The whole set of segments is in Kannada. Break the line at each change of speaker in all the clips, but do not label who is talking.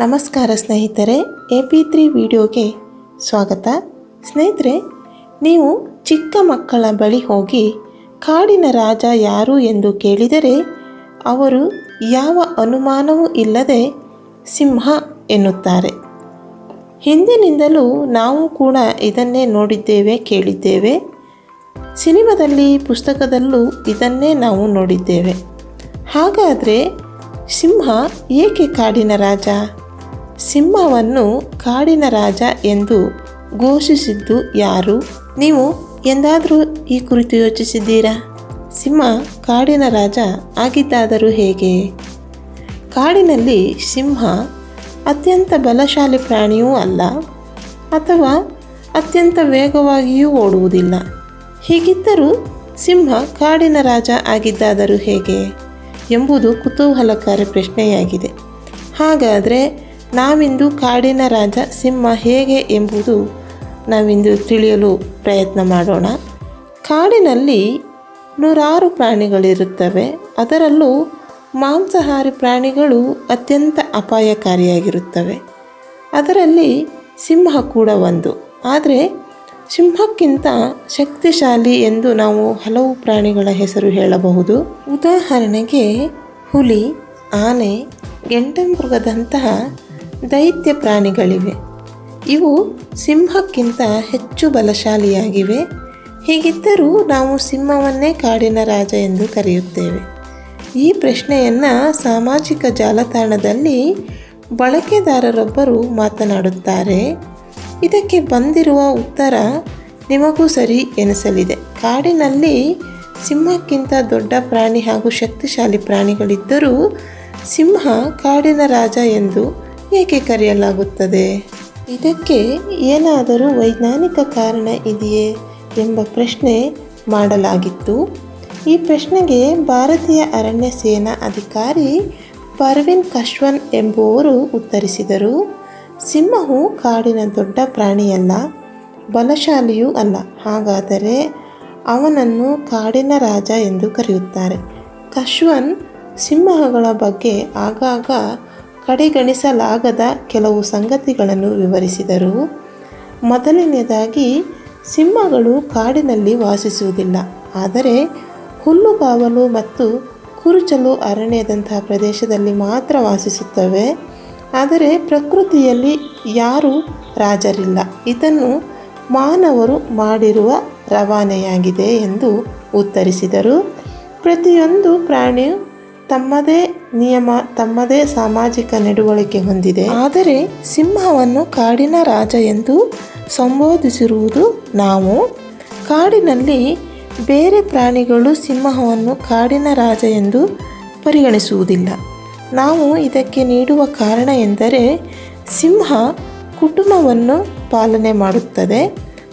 ನಮಸ್ಕಾರ ಸ್ನೇಹಿತರೆ, ಎ ಪಿ ತ್ರೀ ವಿಡಿಯೋಗೆ ಸ್ವಾಗತ. ಸ್ನೇಹಿತರೆ, ನೀವು ಚಿಕ್ಕ ಮಕ್ಕಳ ಬಳಿ ಹೋಗಿ ಕಾಡಿನ ರಾಜ ಯಾರು ಎಂದು ಕೇಳಿದರೆ ಅವರು ಯಾವ ಅನುಮಾನವೂ ಇಲ್ಲದೆ ಸಿಂಹ ಎನ್ನುತ್ತಾರೆ. ಹಿಂದಿನಿಂದಲೂ ನಾವು ಕೂಡ ಇದನ್ನೇ ನೋಡಿದ್ದೇವೆ, ಕೇಳಿದ್ದೇವೆ. ಸಿನಿಮಾದಲ್ಲಿ, ಪುಸ್ತಕದಲ್ಲೂ ಇದನ್ನೇ ನಾವು ನೋಡಿದ್ದೇವೆ. ಹಾಗಾದರೆ ಸಿಂಹ ಏಕೆ ಕಾಡಿನ ರಾಜ? ಸಿಂಹವನ್ನು ಕಾಡಿನ ರಾಜ ಎಂದು ಘೋಷಿಸಿದ್ದು ಯಾರು? ನೀವು ಎಂದಾದರೂ ಈ ಕುರಿತು ಯೋಚಿಸಿದ್ದೀರಾ? ಸಿಂಹ ಕಾಡಿನ ರಾಜ ಆಗಿದ್ದಾದರೂ ಹೇಗೆ? ಕಾಡಿನಲ್ಲಿ ಸಿಂಹ ಅತ್ಯಂತ ಬಲಶಾಲಿ ಪ್ರಾಣಿಯೂ ಅಲ್ಲ, ಅಥವಾ ಅತ್ಯಂತ ವೇಗವಾಗಿಯೂ ಓಡುವುದಿಲ್ಲ. ಹೀಗಿದ್ದರೂ ಸಿಂಹ ಕಾಡಿನ ರಾಜ ಆಗಿದ್ದಾದರೂ ಹೇಗೆ ಎಂಬುದು ಕುತೂಹಲಕಾರಿ ಪ್ರಶ್ನೆಯಾಗಿದೆ. ಹಾಗಾದರೆ ನಾವಿಂದು ಕಾಡಿನ ರಾಜ ಸಿಂಹ ಹೇಗೆ ಎಂಬುದು ನಾವಿಂದು ತಿಳಿಯಲು ಪ್ರಯತ್ನ ಮಾಡೋಣ. ಕಾಡಿನಲ್ಲಿ ನೂರಾರು ಪ್ರಾಣಿಗಳಿರುತ್ತವೆ. ಅದರಲ್ಲೂ ಮಾಂಸಾಹಾರಿ ಪ್ರಾಣಿಗಳು ಅತ್ಯಂತ ಅಪಾಯಕಾರಿಯಾಗಿರುತ್ತವೆ. ಅದರಲ್ಲಿ ಸಿಂಹ ಕೂಡ ಒಂದು. ಆದರೆ ಸಿಂಹಕ್ಕಿಂತ ಶಕ್ತಿಶಾಲಿ ಎಂದು ನಾವು ಹಲವು ಪ್ರಾಣಿಗಳ ಹೆಸರು ಹೇಳಬಹುದು. ಉದಾಹರಣೆಗೆ ಹುಲಿ, ಆನೆ ಗೆಂಡಮೃಗದಂತಹ ದೈತ್ಯ ಪ್ರಾಣಿಗಳಿವೆ. ಇವು ಸಿಂಹಕ್ಕಿಂತ ಹೆಚ್ಚು ಬಲಶಾಲಿಯಾಗಿವೆ. ಹೀಗಿದ್ದರೂ ನಾವು ಸಿಂಹವನ್ನೇ ಕಾಡಿನ ರಾಜ ಎಂದು ಕರೆಯುತ್ತೇವೆ. ಈ ಪ್ರಶ್ನೆಯನ್ನು ಸಾಮಾಜಿಕ ಜಾಲತಾಣದಲ್ಲಿ ಬಳಕೆದಾರರೊಬ್ಬರು ಮಾತನಾಡುತ್ತಾರೆ. ಇದಕ್ಕೆ ಬಂದಿರುವ ಉತ್ತರ ನಿಮಗೂ ಸರಿ ಎನಿಸಲಿದೆ. ಕಾಡಿನಲ್ಲಿ ಸಿಂಹಕ್ಕಿಂತ ದೊಡ್ಡ ಪ್ರಾಣಿ ಹಾಗೂ ಶಕ್ತಿಶಾಲಿ ಪ್ರಾಣಿಗಳಿದ್ದರೂ ಸಿಂಹ ಕಾಡಿನ ರಾಜ ಎಂದು ಏಕೆ ಕರೆಯಲಾಗುತ್ತದೆ? ಇದಕ್ಕೆ ಏನಾದರೂ ವೈಜ್ಞಾನಿಕ ಕಾರಣ ಇದೆಯೇ ಎಂಬ ಪ್ರಶ್ನೆ ಮಾಡಲಾಗಿತ್ತು. ಈ ಪ್ರಶ್ನೆಗೆ ಭಾರತೀಯ ಅರಣ್ಯ ಸೇನಾ ಅಧಿಕಾರಿ ಪರ್ವಿನ್ ಕಶ್ವನ್ ಎಂಬುವರು ಉತ್ತರಿಸಿದರು. ಸಿಂಹವು ಕಾಡಿನ ದೊಡ್ಡ ಪ್ರಾಣಿಯಲ್ಲ, ಬಲಶಾಲಿಯೂ ಅಲ್ಲ. ಹಾಗಾದರೆ ಅವನನ್ನು ಕಾಡಿನ ರಾಜ ಎಂದು ಕರೆಯುತ್ತಾರೆ. ಕಶ್ವನ್ ಸಿಂಹಗಳ ಬಗ್ಗೆ ಆಗಾಗ ಕಡೆಗಣಿಸಲಾಗದ ಕೆಲವು ಸಂಗತಿಗಳನ್ನು ವಿವರಿಸಿದರು. ಮೊದಲನೆಯದಾಗಿ, ಸಿಂಹಗಳು ಕಾಡಿನಲ್ಲಿ ವಾಸಿಸುವುದಿಲ್ಲ, ಆದರೆ ಹುಲ್ಲುಗಾವಲು ಮತ್ತು ಕುರುಚಲು ಅರಣ್ಯದಂತಹ ಪ್ರದೇಶದಲ್ಲಿ ಮಾತ್ರ ವಾಸಿಸುತ್ತವೆ. ಆದರೆ ಪ್ರಕೃತಿಯಲ್ಲಿ ಯಾರೂ ರಾಜರಿಲ್ಲ. ಇದನ್ನು ಮಾನವರು ಮಾಡಿರುವ ರವಾನೆಯಾಗಿದೆ ಎಂದು ಉತ್ತರಿಸಿದರು. ಪ್ರತಿಯೊಂದು ಪ್ರಾಣಿಯು ತಮ್ಮದೇ ನಿಯಮ ತಮ್ಮದೇ ಸಾಮಾಜಿಕ ನಡವಳಿಕೆ ಹೊಂದಿದೆ. ಆದರೆ ಸಿಂಹವನ್ನು ಕಾಡಿನ ರಾಜ ಎಂದು ಸಂಬೋಧಿಸಿರುವುದು ನಾವು. ಕಾಡಿನಲ್ಲಿ ಬೇರೆ ಪ್ರಾಣಿಗಳು ಸಿಂಹವನ್ನು ಕಾಡಿನ ರಾಜ ಎಂದು ಪರಿಗಣಿಸುವುದಿಲ್ಲ. ನಾವು ಇದಕ್ಕೆ ನೀಡುವ ಕಾರಣ ಎಂದರೆ ಸಿಂಹ ಕುಟುಂಬವನ್ನು ಪಾಲನೆ ಮಾಡುತ್ತದೆ.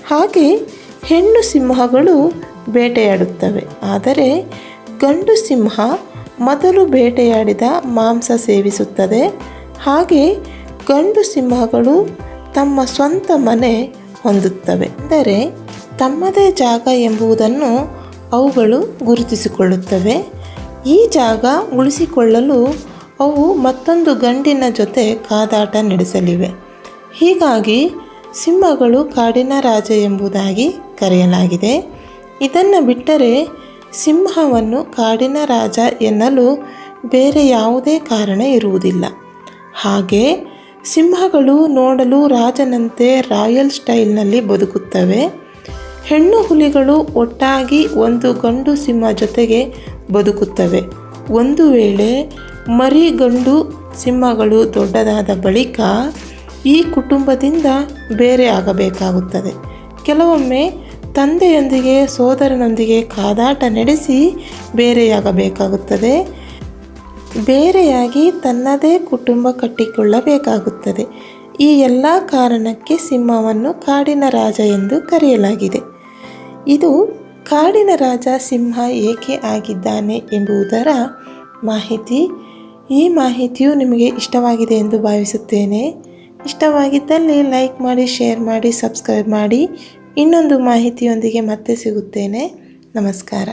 ಹಾಗೆ ಹೆಣ್ಣು ಸಿಂಹಗಳು ಬೇಟೆಯಾಡುತ್ತವೆ. ಆದರೆ ಗಂಡು ಸಿಂಹ ಮೊದಲು ಬೇಟೆಯಾಡಿದ ಮಾಂಸ ಸೇವಿಸುತ್ತದೆ. ಹಾಗೆ ಗಂಡು ಸಿಂಹಗಳು ತಮ್ಮ ಸ್ವಂತ ಮನೆ ಹೊಂದುತ್ತವೆ. ಅಂದರೆ ತಮ್ಮದೇ ಜಾಗ ಎಂಬುದನ್ನು ಅವುಗಳು ಗುರುತಿಸಿಕೊಳ್ಳುತ್ತವೆ. ಈ ಜಾಗ ಉಳಿಸಿಕೊಳ್ಳಲು ಅವು ಮತ್ತೊಂದು ಗಂಡಿನ ಜೊತೆ ಕಾದಾಟ ನಡೆಸಲಿವೆ. ಹೀಗಾಗಿ ಸಿಂಹಗಳು ಕಾಡಿನ ರಾಜ ಎಂಬುದಾಗಿ ಕರೆಯಲಾಗಿದೆ. ಇದನ್ನು ಬಿಟ್ಟರೆ ಸಿಂಹವನ್ನು ಕಾಡಿನ ರಾಜ ಎನ್ನಲು ಬೇರೆ ಯಾವುದೇ ಕಾರಣ ಇರುವುದಿಲ್ಲ. ಹಾಗೆ ಸಿಂಹಗಳು ನೋಡಲು ರಾಜನಂತೆ ರಾಯಲ್ ಸ್ಟೈಲ್ನಲ್ಲಿ ಬದುಕುತ್ತವೆ. ಹೆಣ್ಣು ಹುಲಿಗಳು ಒಟ್ಟಾಗಿ ಒಂದು ಗಂಡು ಸಿಂಹ ಜೊತೆಗೆ ಬದುಕುತ್ತವೆ. ಒಂದು ವೇಳೆ ಮರಿ ಗಂಡು ಸಿಂಹಗಳು ದೊಡ್ಡದಾದ ಬಳಿಕ ಈ ಕುಟುಂಬದಿಂದ ಬೇರೆ ಆಗಬೇಕಾಗುತ್ತದೆ. ಕೆಲವೊಮ್ಮೆ ತಂದೆಯೊಂದಿಗೆ, ಸೋದರನೊಂದಿಗೆ ಕಾದಾಟ ನಡೆಸಿ ಬೇರೆಯಾಗಬೇಕಾಗುತ್ತದೆ. ಬೇರೆಯಾಗಿ ತನ್ನದೇ ಕುಟುಂಬ ಕಟ್ಟಿಕೊಳ್ಳಬೇಕಾಗುತ್ತದೆ. ಈ ಎಲ್ಲ ಕಾರಣಕ್ಕೆ ಸಿಂಹವನ್ನು ಕಾಡಿನ ರಾಜ ಎಂದು ಕರೆಯಲಾಗಿದೆ. ಇದು ಕಾಡಿನ ರಾಜ ಸಿಂಹ ಏಕೆ ಆಗಿದ್ದಾನೆ ಎಂಬುದರ ಮಾಹಿತಿ. ಈ ಮಾಹಿತಿಯು ನಿಮಗೆ ಇಷ್ಟವಾಗಿದೆ ಎಂದು ಭಾವಿಸುತ್ತೇನೆ. ಇಷ್ಟವಾಗಿದ್ದಲ್ಲಿ ಲೈಕ್ ಮಾಡಿ, ಶೇರ್ ಮಾಡಿ, ಸಬ್ಸ್ಕ್ರೈಬ್ ಮಾಡಿ. ಇನ್ನೊಂದು ಮಾಹಿತಿಯೊಂದಿಗೆ ಮತ್ತೆ ಸಿಗುತ್ತೇನೆ. ನಮಸ್ಕಾರ.